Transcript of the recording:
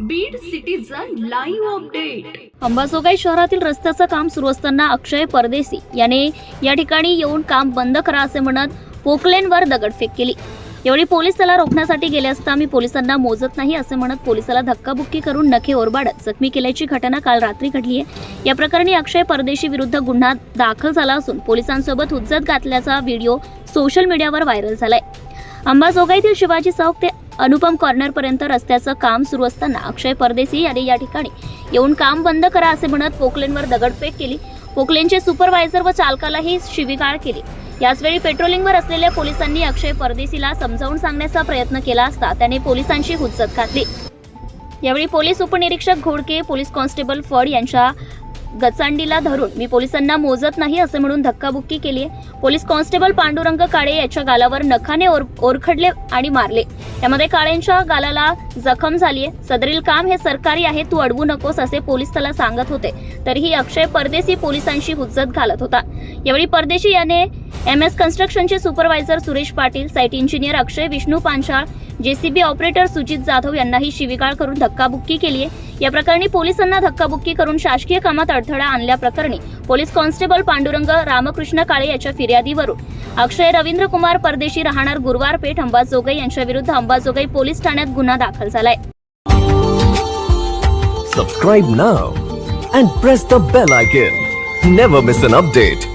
Beed citizen live update Ambajogai शहरातील रस्त्याचं काम सुरू असताना अक्षय परदेसी याने या ठिकाणी येऊन काम बंद करा असे म्हणत पोकलेनवर दगडफेक केली. यावेळी पोलीस त्याला रोखण्यासाठी गेले असता मी पोलिसांना मोजत नाही असे म्हणत पोलिसाला धक्काबुक्की करून नखे ओरबाडत जखमी केल्याची घटना काल रात्री घडली आहे. या प्रकरणी अक्षय परदेशी विरुद्ध गुन्हा दाखल झाला असून पोलिसांसोबत हुज्जत घातल्याचा व्हिडिओ सोशल मीडियावर व्हायरल झालाय. अंबाजोगाईतील शिवाजी चौक ते अनुपम कॉर्नर पर्यंत रस्त्याचं काम सुरू असताना अक्षय परदेसी यांनी या ठिकाणी येऊन काम बंद करा असे म्हणत पोकलेनवर दगडफेक केली. पोकलेनचे सुपरवायझर व चालकालाही शिवीगाळ केली. याचवेळी पेट्रोलिंगवर असलेल्या पोलिसांनी अक्षय परदेसीला समजावून सांगण्याचा प्रयत्न केला असता त्याने पोलिसांची हुज्जत घातली. यावेळी पोलीस उपनिरीक्षक घोडके पोलीस कॉन्स्टेबल फड यांच्या गचांडीला धरून. मी पोलिसांना मोजत नाही असे म्हणून धक्काबुक्की केली आहे पोलीस कॉन्स्टेबल पांडुरंग काळे याच्या गालावर नखाने ओर ओरखडले आणि मारले. यामध्ये काळेंच्या गालाला जखम झाली आहे सदरील काम हे सरकारी आहे तू अडवू नकोस असे पोलीस त्याला सांगत होते. तरीही अक्षय परदेशी पोलिसांशी हुज्जत घालत होता. यावेळी परदेशी याने M S कन्स्ट्रक्शनचे supervisor Suresh Patil site engineer Akshay Vishnu Panchal JCB operator Sujit Jadhav यांनाही शिवीगाळ करून धक्काबुक्की केली आहे या प्रकरणी पोलिसांना धक्काबुक्की करून शासकीय कामात अडथळा आणल्याप्रकरणी पोलीस कॉन्स्टेबल पांडुरंग रामकृष्ण काळे याच्या फिर्यादीवरून. अक्षय रवींद्र कुमार परदेशी राहणार गुरुवार पेठ अंबाजोगाई यांच्या विरुद्ध अंबाजोगाई पोलीस ठाण्यात गुन्हा दाखल झालाय. Subscribe now and press the bell icon never miss an update